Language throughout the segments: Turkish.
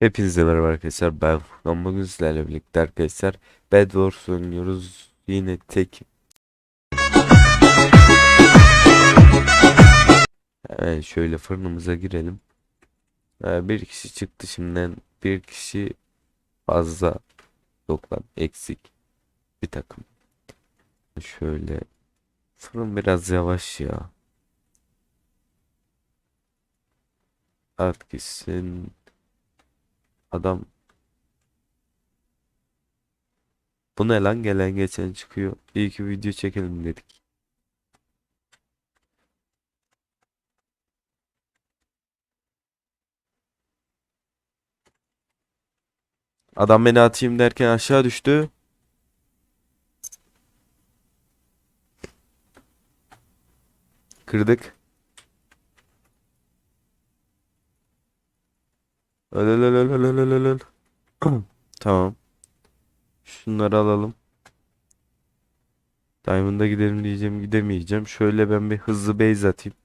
Hepinize merhaba arkadaşlar. Ben Furkan. Bugün sizlerle birlikte arkadaşlar Bed Wars oynuyoruz. Yine tek Hemen şöyle fırınımıza girelim. Ee, bir kişi çıktı şimdiden. Bir kişi fazla yok lan eksik bir takım. Şöyle fırın biraz yavaş ya. At gitsin Adam Bu ne lan gelen geçen çıkıyor. İyi ki video çekelim dedik. Adam beni atayım derken aşağı düştü. Kırdık. Tamam. Şunları alalım. Diamond'a gidelim diyeceğim gidemeyeceğim. Şöyle ben bir hızlı base atayım.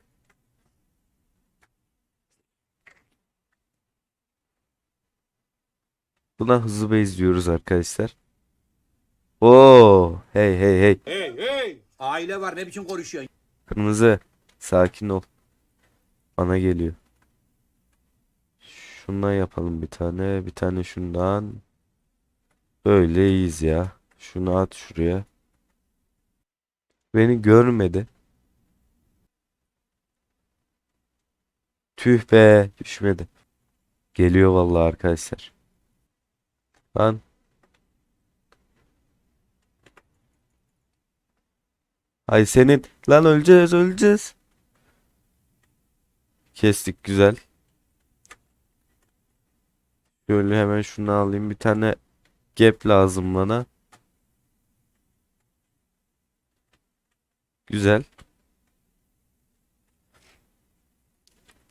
Buna hızlı base diyoruz arkadaşlar. Oo, hey hey hey. Hey hey! Aile var ne biçim konuşuyorsun? Kırmızı. Sakin ol. Bana geliyor. Şundan yapalım bir tane. Bir tane şundan. Böyle iyiyiz ya. Şunu at şuraya. Beni görmedi. Tüh be. Düşmedi. Geliyor vallahi arkadaşlar. Lan. Ay senin. Lan öleceğiz öleceğiz. Kestik güzel. Şöyle hemen şunu alayım. Bir tane gap lazım bana. Güzel.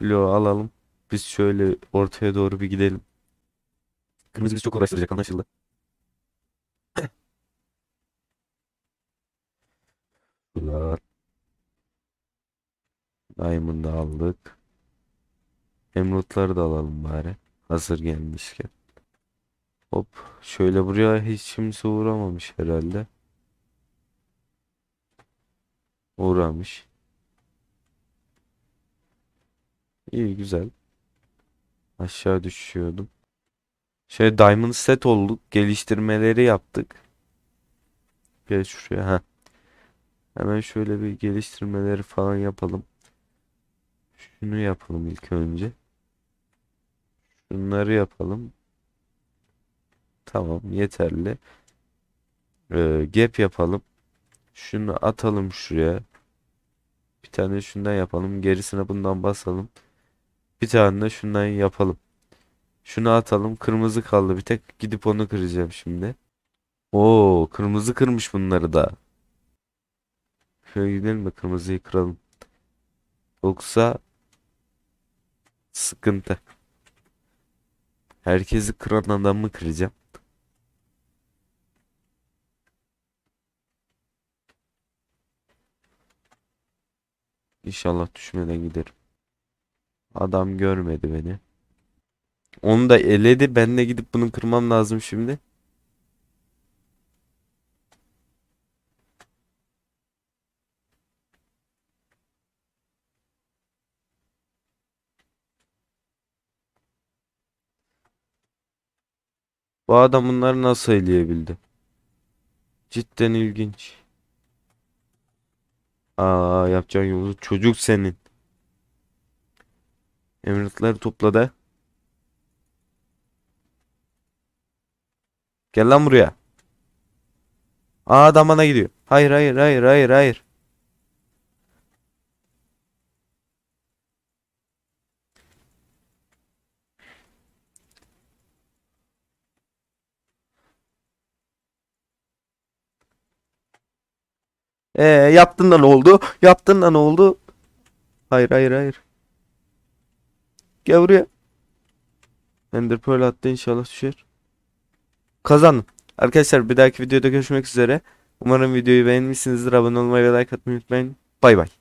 Bloğu alalım. Biz şöyle ortaya doğru bir gidelim. Kırmızı bizi çok uğraştıracak anlaşıldı. Bunlar. Diamond'ı aldık. Emerald'ları da alalım bari. Hazır gelmişken. Hop. Şöyle buraya hiç kimse uğramamış herhalde. Uğramış. İyi güzel. Aşağı düşüyordum. Şöyle Diamond set olduk. Geliştirmeleri yaptık. Gel şuraya. Ha. Hemen şöyle bir geliştirmeleri falan yapalım. Şunu yapalım ilk önce. Şunları yapalım. Tamam yeterli. Ee, gap yapalım. Şunu atalım şuraya. Bir tane şundan yapalım. Gerisine bundan basalım. Bir tane de şundan yapalım. Şunu atalım. Kırmızı kaldı. Bir tek gidip onu kıracağım şimdi. Oo, kırmızı kırmış bunları da. Şöyle gidelim de kırmızıyı kıralım. Yoksa sıkıntı. Herkesi kıran adamı kıracağım. İnşallah düşmeden giderim. Adam görmedi beni. Onu da eledi. Ben de gidip bunu kırmam lazım şimdi. Bu adam bunları nasıl eleyebildi? Cidden ilginç. Aa yapacağın yolu çocuk senin. Emirlikleri topla da. Gel lan buraya. Aa adam bana gidiyor. Hayır hayır hayır hayır hayır. Ee yaptın da ne oldu? Yaptın da ne oldu? Hayır hayır hayır. Gel buraya. Ender Pearl attı inşallah düşer. Kazandım. Arkadaşlar bir dahaki videoda görüşmek üzere. Umarım videoyu beğenmişsinizdir. Abone olmayı ve like atmayı unutmayın. Bay bay.